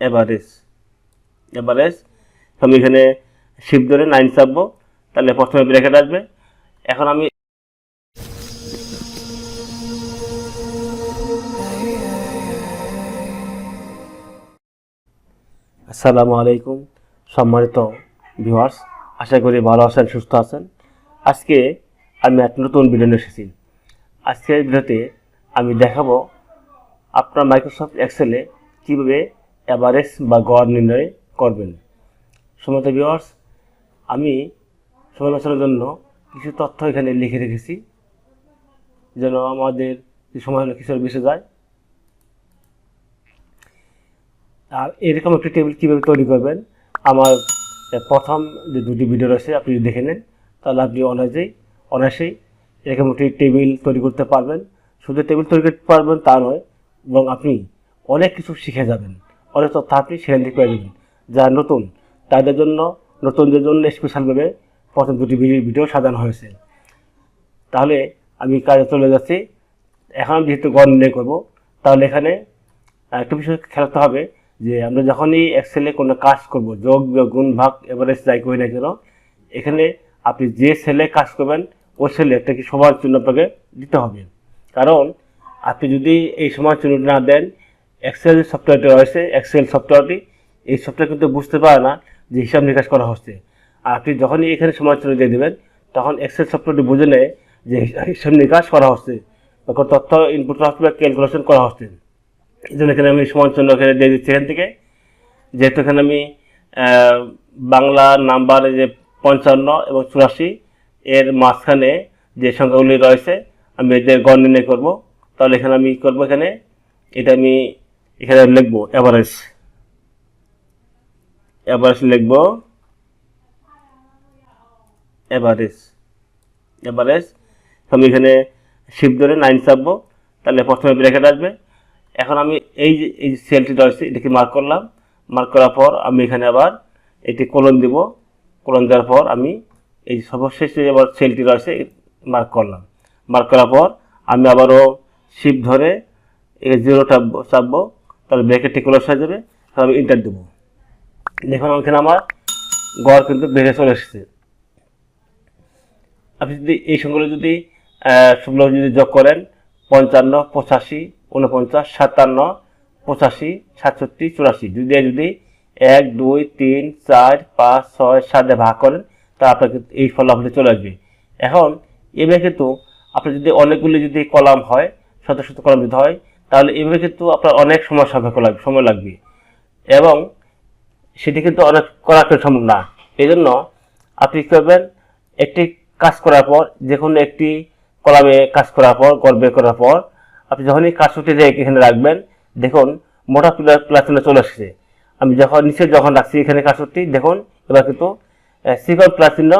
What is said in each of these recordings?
Average average আমি এখানে sheep ধরে নাইন চাপবো। তাহলে প্রথমে ব্র্যাকেট আসবে। এখন আমি আসসালামু আলাইকুম, সম্মানিত ভিউয়ার্স আশা করি ভালো আছেন, সুস্থ আছেন। আজকে আমি এক নতুন ভিডিও নিয়ে এসেছি। আজকের ভিডিওতে আমি দেখাবো আপনার মাইক্রোসফট এক্সেলে কীভাবে অ্যাভারেজ বা গড় নির্ণয় করবেন। সম্মানিত ভিউয়ার্স আমি সমালোচনার জন্য কিছু তথ্য এখানে লিখে রেখেছি, যেন আমাদের সময় কিছু বেঁচে যায়। আর এরকম একটি টেবিল কীভাবে তৈরি করবেন? আমার প্রথম যে দুটি ভিডিও রয়েছে, আপনি যদি দেখে নেন, তাহলে আপনি অনায়াসেই অনায়াসেই এরকম একটি টেবিল তৈরি করতে পারবেন। শুধু টেবিল তৈরি করতে পারবেন তা নয় এবং আপনি অনেক কিছু শিখে যাবেন। অনেক তথ্য আপনি সেখান থেকে পেয়ে যাবেন যা নতুন, তাদের জন্য, নতুনদের জন্য স্পেশালভাবে প্রথম দুটি ভিডিও সাজানো হয়েছে। তাহলে আমি কাজে চলে যাচ্ছি। এখন আমি যেহেতু গড় নির্ণয় করব, তাহলে এখানে একটা বিষয় খেয়াল রাখতে হবে যে আমরা যখনই এক্সেলে কোনো কাজ করব, যোগ গুণ, ভাগ এভারেজ যাই করি না কেন, এখানে আপনি যে সেলে কাজ করবেন, ওই সেলে একটা কি সমান চিহ্ন আপনাকে দিতে হবে। কারণ আপনি যদি এই সমান চিহ্ন না দেন এক্সেল সফটওয়্যারটি রয়েছে এক্সেল সফটওয়্যারটি এই সফটওয়্যার কিন্তু বুঝতে পারে না যে হিসাব নিকাশ করা হচ্ছে। আর আপনি যখনই এখানে সমান চিহ্ন দিয়ে দেবেন, তখন এক্সেল সফটওয়্যারটি বুঝে নেয় যে হিসাব নিকাশ করা হচ্ছে কোনো তথ্য ইনপুট করা হচ্ছে বা ক্যালকুলেশন করা হচ্ছে। এই জন্য এখানে আমি সমান চিহ্ন এখানে দিয়ে দিচ্ছি এখান থেকে। যেহেতু এখানে আমি বাংলা নাম্বার যে পঞ্চান্ন এবং চুরাশি, এর মাঝখানে যে সংখ্যাগুলি রয়েছে, আমি এদের গণ নির্ণয় করব। তাহলে এখানে আমি করব এখানে? এটা আমি এখানে লিখব অ্যাভারেজ অ্যাভারেজ লিখব অ্যাভারেজ অ্যাভারেজ আমি এখানে শিফট ধরে নাইন চাপবো তাহলে প্রথমে ব্র্যাকেট আসবে। এখন আমি এই যে, এই সেলটি রয়েছে এটাকে মার্ক করলাম। মার্ক করার পর আমি এখানে আবার এটি কলন দিব। কলন দেওয়ার পর আমি এই সর্বশেষে আবার সেলটি রয়েছে মার্ক করলাম। মার্ক করার পর আমি আবারও শিপ ধরে জিরো চাপবো চাপবো তাহলে ব্র্যাকেটটি ক্লোজ হয়ে যাবে। তাহলে আমি ইন্টার দেবো। দেখুন ওখানে আমার গড় কিন্তু বেড়ে চলে এসেছে। আপনি যদি এই সংখ্যাগুলো যদি সবগুলো যদি যোগ করেন, পঞ্চান্ন, পঁচাশি উনপঞ্চাশ সাতান্ন, পঁচাশি, সাতষট্টি, চুরাশি। যদি যদি এক, দুই, তিন, চার, পাঁচ, ছয়, সাতে ভাগ করেন তা আপনার কিন্তু এই ফলাফলটি চলে আসবে। এখন এভাবে কিন্তু আপনি যদি অনেকগুলি যদি কলাম হয়, শত শত কলাম যদি হয় তাহলে এভাবে কিন্তু আপনার অনেক সময় সাপেক্ষ লাগবে, সময় লাগবে। এবং সেটি কিন্তু অনেক করা সম্ভব না। এই জন্য আপনি কী করবেন, একটি কাজ করার পর যে কোনো একটি কলামে কাজ করার পর, গড় বের করার পর, আপনি যখনই কাজটি এখানে রাখবেন, দেখুন মোটা প্লাস প্লাস চলে আসছে। আমি যখন নিচে যখন রাখছি এখানে কাজটি, দেখুন, এবার কিন্তু সিকল প্লাস চিহ্ন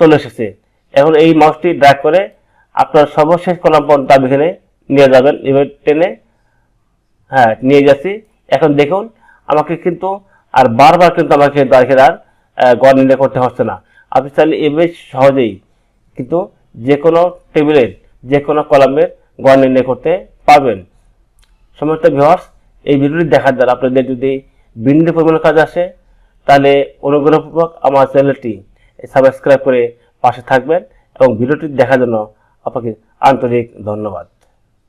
চলে এসেছে। এখন এই মাউসটি ড্র্যাগ করে আপনার সর্বশেষ কলাম পর্যন্ত আপনি এখানে নিয়ে যাবেন এবার টেনে হ্যাঁ নিয়ে যাচ্ছি। এখন দেখুন, আমাকে কিন্তু আর বারবার কিন্তু আমাকে কিন্তু আর গড় নির্ণয় করতে হচ্ছে না। আপনি চাইলে এভাবে সহজেই কিন্তু যে কোনো টেবিলের যে কোনো কলামের গড় নির্ণয় করতে পারবেন। সমস্ত ভিউয়ার্স এই ভিডিওটি দেখার দ্বারা আপনাদের যদি বিন্দু পরিমাণ কাজ আসে, তাহলে অনুগ্রহপূর্বক আমার চ্যানেলটি সাবস্ক্রাইব করে পাশে থাকবেন এবং ভিডিওটি দেখার জন্য আপনাকে আন্তরিক ধন্যবাদ।